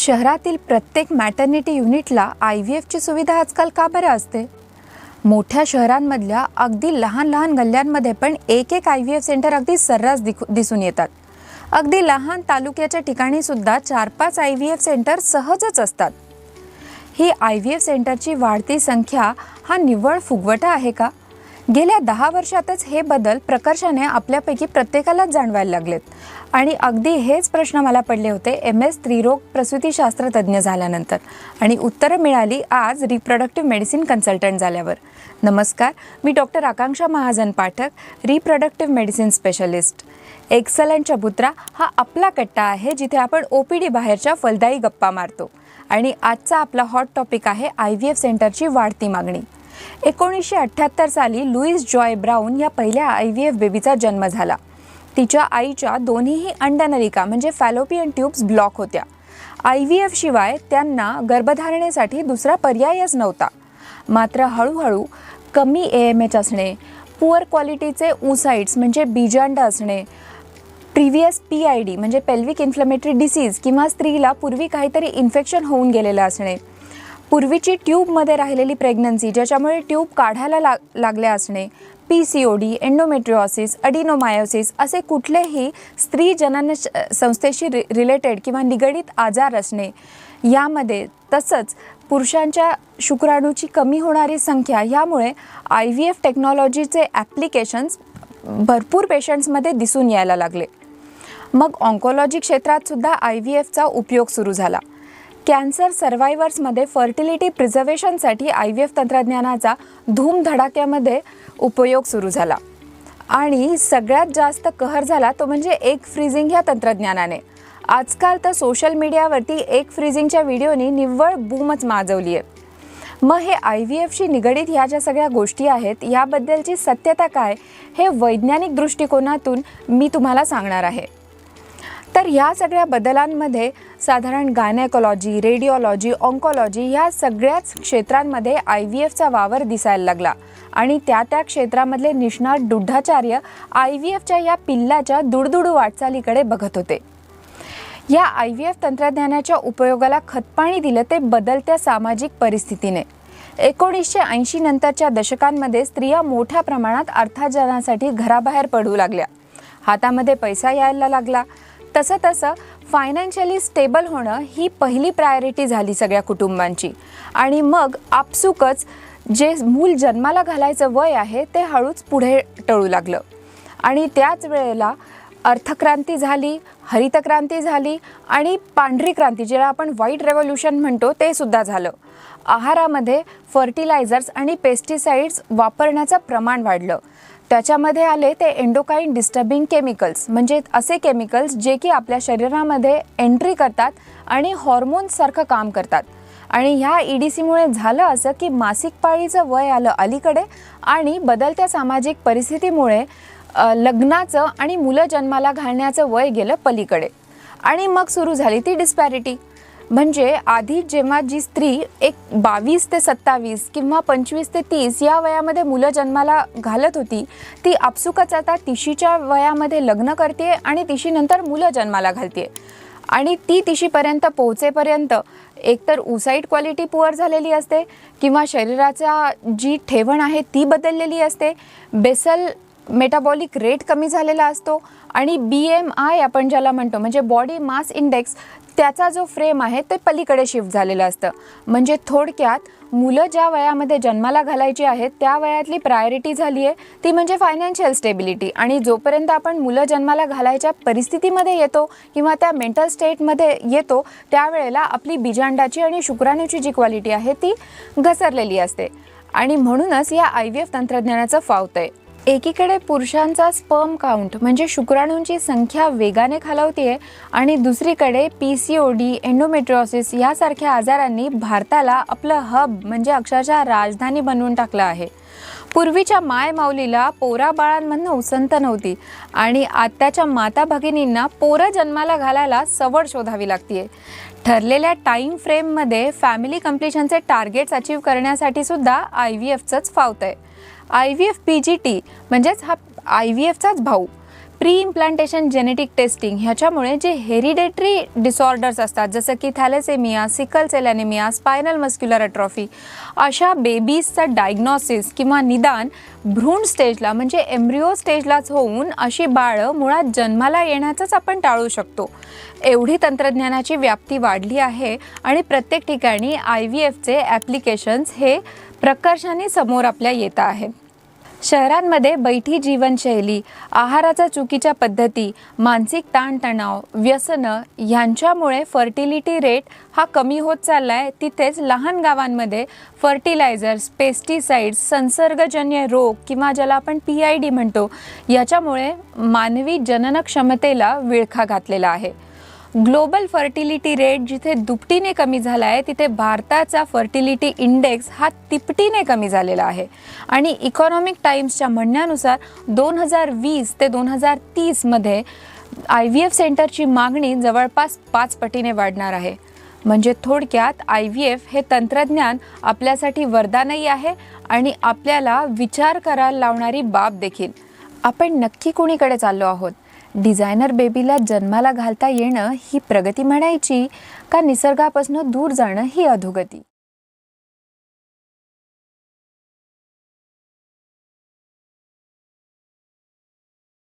शहरातील प्रत्येक मॅटर्निटी युनिटला आय व्ही एफची सुविधा आजकाल का बरं असते? मोठ्या शहरांमधल्या अगदी लहान लहान गल्ल्यांमध्ये पण एक एक आय व्ही एफ सेंटर अगदी सर्रास दिखू दिसून येतात. अगदी लहान तालुक्याच्या ठिकाणी सुद्धा चार पाच आय व्ही एफ सेंटर सहजच असतात. ही आय व्ही एफ सेंटरची वाढती संख्या हा निव्वळ फुगवटा आहे का? गेल्या दहा वर्षातच हे बदल प्रकर्षाने आपल्यापैकी प्रत्येकालाच जाणवायला लागलेत. आणि अगदी हेच प्रश्न मला पडले होते एम एस स्त्रीरोग प्रसूतीशास्त्र तज्ज्ञ झाल्यानंतर. आणि उत्तरं मिळाली आज रिप्रोडक्टिव्ह मेडिसिन कन्सल्टंट झाल्यावर. नमस्कार मी doctor Akanksha Mahajan Pathak reproductive medicine specialist excellent चबुत्रा हा आपला कट्टा आहे जिथे आपण ओ पी डी बाहेरच्या फलदायी गप्पा मारतो. आणि आजचा आपला हॉट टॉपिक आहे आय व्ही एफ सेंटरची वाढती मागणी. एकोणीसशे अठ्ठ्याहत्तर साली लुईस जॉय ब्राऊन या पहिल्या आय व्ही एफ बेबीचा जन्म झाला. तिच्या आईच्या दोन्हीही अंडनलिका म्हणजे फॅलोपियन ट्यूब्स ब्लॉक होत्या. आय व्ही एफ शिवाय त्यांना गर्भधारणेसाठी दुसरा पर्यायच नव्हता. मात्र हळूहळू कमी ए एम एच असणे पुअर क्वालिटीचे उसाइट्स म्हणजे बीजांड असणे प्रिव्हियस पी आय डी म्हणजे पेल्विक इन्फ्लेमेटरी डिसीज किंवा स्त्रीला पूर्वी काहीतरी इन्फेक्शन होऊन गेलेलं असणे पूर्वीची ट्यूबमध्ये राहिलेली प्रेग्नन्सी ज्याच्यामुळे ट्यूब काढायला लाग लागल्या असणे P C O D endometriosis adenomyosis असे कुठलेही स्त्री जनन श- संस्थेशी रि रिलेटेड किंवा निगडीत आजार असणे यामध्ये तसंच पुरुषांच्या शुक्राणूची कमी होणारी संख्या यामुळे आय व्ही एफ टेक्नॉलॉजीचे ॲप्लिकेशन्स भरपूर पेशंट्समध्ये दिसून यायला लागले. मग ऑन्कोलॉजी क्षेत्रात सुद्धा आय व्ही एफचा उपयोग सुरू झाला. कॅन्सर सर्वायवर्समध्ये फर्टिलिटी प्रिझर्वेशनसाठी आय व्ही एफ तंत्रज्ञानाचा धूमधडाक्यामध्ये उपयोग सुरू झाला. आणि सगळ्यात जास्त कहर झाला तो म्हणजे एक फ्रीजिंग ह्या तंत्रज्ञानाने. आजकाल तर सोशल मीडियावरती एक फ्रीजिंगच्या व्हिडिओनी निव्वळ बूमच माजवली आहे मग हे आय व्ही एफशी निगडीत ह्या ज्या सगळ्या गोष्टी आहेत याबद्दलची सत्यता काय हे वैज्ञानिक दृष्टिकोनातून मी तुम्हाला सांगणार आहे. तर ह्या सगळ्या बदलांमध्ये साधारण गायनेकॉलॉजी रेडिओलॉजी ऑन्कॉलॉजी ह्या सगळ्याच क्षेत्रांमध्ये आय व्ही एफचा वावर दिसायला लागला. आणि त्या त्या क्षेत्रामधले निष्णात दुढाचार्य आय व्ही एफच्या या पिल्लाच्या दुडदुडू वाटचालीकडे बघत होते. या आय व्ही एफ तंत्रज्ञानाच्या उपयोगाला खतपाणी दिलं ते बदलत्या सामाजिक परिस्थितीने. एकोणीसशे ऐंशी नंतरच्या दशकांमध्ये स्त्रिया मोठ्या प्रमाणात अर्थार्जनासाठी घराबाहेर पडू लागल्या. हातामध्ये पैसा यायला लागला. तसं तसं फायनान्शियली स्टेबल होणं ही पहिली प्रायोरिटी झाली सगळ्या कुटुंबांची. आणि मग आपसुकच जे मूल जन्माला घालायचं वय आहे ते हळूच पुढे टळू लागलं. आणि त्याच वेळेला अर्थक्रांती झाली हरितक्रांती झाली आणि पांढरी क्रांती ज्याला आपण व्हाईट रेव्होल्युशन म्हणतो ते सुद्धा झालं. आहारामध्ये फर्टिलायझर्स आणि पेस्टिसाइड्स वापरण्याचं प्रमाण वाढलं. त्याच्यामध्ये आले ते एंडोकाईन डिस्टर्बिंग केमिकल्स म्हणजे असे केमिकल्स जे की आपल्या शरीरामध्ये एंट्री करतात आणि हॉर्मोन्ससारखं काम करतात. आणि ह्या ई डी सीमुळे झालं असं की मासिक पाळीचं वय आलं अलीकडे आणि बदलत्या सामाजिक परिस्थितीमुळे लग्नाचं आणि मुलं जन्माला घालण्याचं वय गेलं पलीकडे. आणि मग सुरू झाली ती डिस्पॅरिटी म्हणजे आधी जेव्हा जी स्त्री एक बावीस ते सत्तावीस किंवा पंचवीस ते तीस या वयामध्ये मुलं जन्माला घालत होती ती आपसुकच आता तिशीच्या वयामध्ये लग्न करते आणि तिशीनंतर मुलं जन्माला घालते. आणि ती तिशीपर्यंत पोहोचेपर्यंत एकतर उसाईट क्वालिटी पुअर झालेली असते किंवा शरीराचा जी ठेवण आहे ती बदललेली असते. बेसल मेटाबॉलिक रेट कमी झालेला असतो आणि बी एम आय आपण ज्याला म्हणतो म्हणजे बॉडी मास इंडेक्स त्याचा जो फ्रेम आहे ते पलीकडे शिफ्ट झालेलं असतं. म्हणजे थोडक्यात मुलं ज्या वयामध्ये जन्माला घालायची आहेत त्या वयातली प्रायोरिटी झाली आहे ती म्हणजे फायनान्शियल स्टेबिलिटी आणि जोपर्यंत आपण मुलं जन्माला घालायच्या परिस्थितीमध्ये येतो किंवा त्या मेंटल स्टेटमध्ये येतो त्यावेळेला आपली बीजांडाची आणि शुक्राणूची जी क्वालिटी आहे ती घसरलेली असते. आणि म्हणूनच या आय व्ही एफ तंत्रज्ञानाचं फावतं आहे. एकीकडे पुरुषांचा स्पर्म काउंट म्हणजे शुक्राणूंची संख्या वेगाने खालावतीये आणि दुसरीकडे P C O D endometriosis यासारख्या आजारांनी भारताला आपलं हब म्हणजे अक्षरशः राजधानी बनवून टाकलं आहे. पूर्वीच्या माय माऊलीला पोरा बाळांमधनं उसंत नव्हती आणि आत्ताच्या माता भगिनींना पोरं जन्माला घालायला सवड शोधावी लागतीये. ठरलेल्या टाईम फ्रेममध्ये फॅमिली कम्प्लिशनचे टार्गेट्स अचीव करण्यासाठी सुद्धा आय व्ही एफचंच फावतं आहे I V F P G T म्हणजेच हा आय व्ही एफचाच भाऊ. प्री इम्प्लांटेशन जेनेटिक टेस्टिंग ह्याच्यामुळे जे हेरिडेटरी डिसऑर्डर्स असतात जसं की thalassemia sickle cell anaemia spinal muscular atrophy अशा बेबीजचा डायग्नॉसिस किंवा निदान भ्रूण स्टेजला म्हणजे एम्ब्रिओ स्टेजलाच होऊन अशी बाळं मुळात जन्माला येण्याचंच आपण टाळू शकतो. एवढी तंत्रज्ञानाची व्याप्ती वाढली आहे आणि प्रत्येक ठिकाणी आय व्ही एफचे ॲप्लिकेशन्स हे प्रकर्षाने समोर आपल्या येत आहेत शहरांमध्ये बैठी जीवनशैली आहाराच्या चुकीच्या पद्धती मानसिक ताणतणाव व्यसनं ह्यांच्यामुळे फर्टिलिटी रेट हा कमी होत चालला आहे तिथेच लहान गावांमध्ये फर्टिलायझर्स पेस्टिसाइड्स संसर्गजन्य रोग किंवा ज्याला आपण पी आय डी म्हणतो याच्यामुळे मानवी जननक्षमतेला विळखा घातलेला आहे. ग्लोबल फर्टिलिटी रेट जिथे दुपटीने कमी झाला आहे तिथे भारताचा फर्टिलिटी इंडेक्स हा तिपटीने कमी झालेला आहे. आणि इकॉनॉमिक टाइम्सच्या म्हणण्यानुसार दोन हजार वीस ते दोन हजार तीसमध्ये आय व्ही एफ सेंटरची मागणी जवळपास पाच पटीने वाढणार आहे. म्हणजे थोडक्यात आय व्ही एफ हे तंत्रज्ञान आपल्यासाठी वरदानही आहे आणि आपल्याला विचार करायला लावणारी बाब देखील. आपण नक्की कुणीकडे चाललो आहोत? डिझायनर बेबीला जन्माला घालता येणं ही प्रगती म्हणायची का निसर्गापासून दूर जाणं ही अधोगती?